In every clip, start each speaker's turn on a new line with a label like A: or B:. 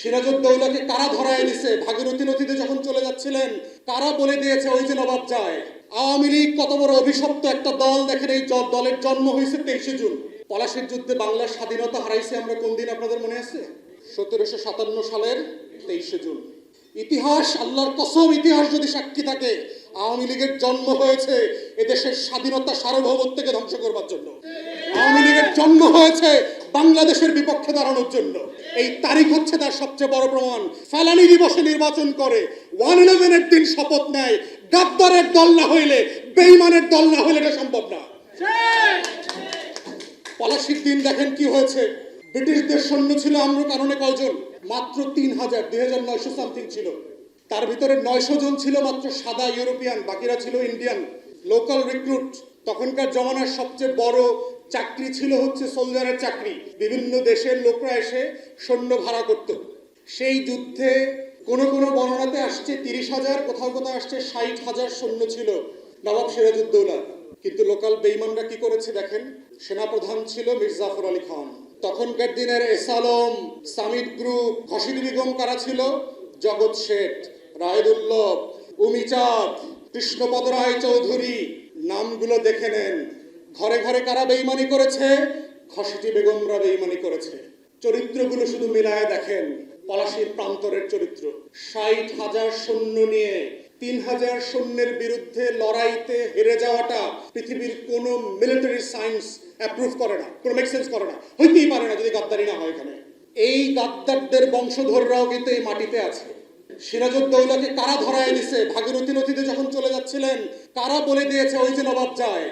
A: সিরাজউদ্দৌলাকে কারা ধরায় দিছে ভাগীরথী নদীতে যখন চলে যাচ্ছিলেন, কারা বলে দিয়েছে ওই যে নবাব যায়? আওয়ামী লীগ কত বড় অভিশপ্ত একটা দল দেখেন এই দলের জন্ম হয়েছে তেইশে জুন। পলাশির যুদ্ধে বাংলার স্বাধীনতা হারাইছে আমরা কোন দিন আপনাদের মনে আছে? সতেরোশো সাতান্ন সালের তেইশে জুন। ইতিহাস, আল্লাহর কসম, ইতিহাস যদি সাক্ষী থাকে, আওয়ামী লীগের জন্ম হয়েছে এদেশের স্বাধীনতা সার্বভৌমত্বকে ধ্বংস করবার জন্য। আওয়ামী লীগের জন্ম হয়েছে বাংলাদেশের বিপক্ষে দাঁড়ানোর জন্য। এই তারিখ হচ্ছে তার সবচেয়ে বড় প্রমাণ। ফালানি দিবসে নির্বাচন করে ওয়ান ইলেভেনের দিন শপথ নেয়। গাদ্দারের দল না হইলে, বেইমানের দল না হইলে এটা সম্ভব না। পলাশির দিন দেখেন কি হয়েছে। ব্রিটিশদের সৈন্য ছিল আমরা কারণে কয়জন? মাত্র তিন হাজার, দুই হাজার নয়শো সামথিং ছিল। তার ভিতরে নয়শো জন ছিল মাত্র সাদা ইউরোপিয়ান, বাকিরা ছিল ইন্ডিয়ান। লোকাল রিক্রুট, তখনকার জমানার সবচেয়ে বড় চাকরি ছিল হচ্ছে সোলজারের চাকরি। বিভিন্ন দেশের লোকরা এসে সৈন্য ভাড়া করত। সেই যুদ্ধে কোন কোন বর্ণনাতে আসছে তিরিশ হাজার, কোথাও কোথাও আসছে ষাট হাজার সৈন্য ছিল নবাব সিরাজউদ্দৌলা। কিন্তু লোকাল বেইমানরা কি করেছে দেখেন? সেনাপ্রধান ছিল মির্জাফর আলী খান। তখনকার দিনের এসালম সামিদ গ্রুপ ঘসিদ বেগম কারা ছিল? জগৎ শেঠ রায়দুল্লভ উমিচাঁদ, কৃষ্ণপদ রায় চৌধুরী। নামগুলো দেখে নেন। ঘরে ঘরে কারা বেইমানি করেছে? খসিটি বেগমরা বেইমানি করেছে। চরিত্রগুলো শুধু মিলায় দেখেন, পলাশির প্রান্তরের চরিত্র। ষাট হাজার সৈন্য নিয়ে তিন হাজার সৈন্যের বিরুদ্ধে লড়াইতে হেরে যাওয়াটা পৃথিবীর কোন মিলিটারি সায়েন্স অ্যাপ্রুভ করে না, কোনো মেক সেন্স করে না। হইতেই পারে না যদি গাদ্দারি না হয় এখানে। এই গাদ্দারদের বংশধররাও কিন্তু এই মাটিতে আছে। সিরাজউদ্দৌলাকে কারা ধরায় দিছে ভাগীরথী নদীতে যখন চলে যাচ্ছিলেন, কারা বলে দিয়েছে ওই যে নবাব যায়?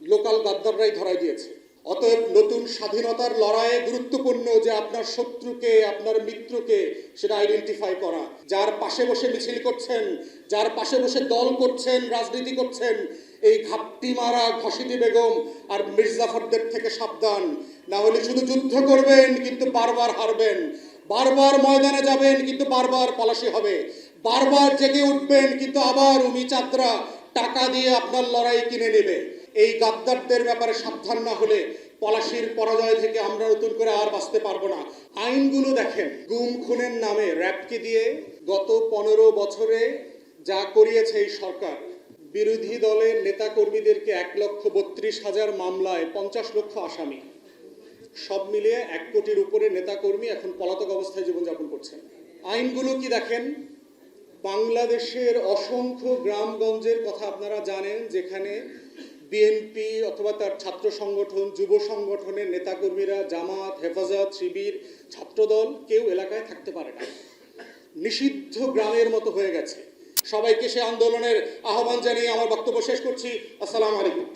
A: লোকাল গাদ্দাররাই ধরাই দিয়েছে। অতএব নতুন স্বাধীনতার লড়াইয়ে গুরুত্বপূর্ণ যে আপনার শত্রুকে, আপনার মিত্রকে সেটা আইডেন্টিফাই করা। যার পাশে বসে মিছিল করছেন, যার পাশে বসে দল করছেন, রাজনীতি করছেন, এই ঘাপটি মারা ঘসিটি বেগম আর মির্জাফরদের থেকে সাবধান। না হলে শুধু যুদ্ধ করবেন, কিন্তু বারবার হারবেন। বারবার ময়দানে যাবেন, কিন্তু বারবার পলাশি হবে। বারবার জেগে উঠবেন, কিন্তু আবার উমি চাঁদরা টাকা দিয়ে আপনার লড়াই কিনে নেবে। এই গাদ্দারদের ব্যাপারে সাবধান না হলে পলাশির পরাজয় থেকে আমরা নতুন করে আর বাঁচতে পারব না। আইনগুলো দেখেন, গুম খুনের নামে র্যাবকে দিয়ে গত পনেরো বছরে যা করিয়েছে এই সরকার, বিরোধী দলের নেতা কর্মীদেরকে এক লক্ষ বত্রিশ হাজার মামলায় পঞ্চাশ লক্ষ আসামি। সব মিলিয়ে এক কোটির উপরে নেতাকর্মী এখন পলাতক অবস্থায় জীবনযাপন করছেন। আইনগুলো কি দেখেন? বাংলাদেশের অসংখ্য গ্রামগঞ্জের কথা আপনারা জানেন, যেখানে বিএনপি অথবা তার ছাত্র সংগঠন, যুব সংগঠনের নেতাকর্মীরা, জামাত, হেফাজত, শিবির, ছাত্রদল কেউ এলাকায় থাকতে পারে না। নিষিদ্ধ গ্রামের মতো হয়ে গেছে। সবাইকে সে আন্দোলনের আহ্বান জানিয়ে আমার বক্তব্য শেষ করছি। আসসালামু আলাইকুম।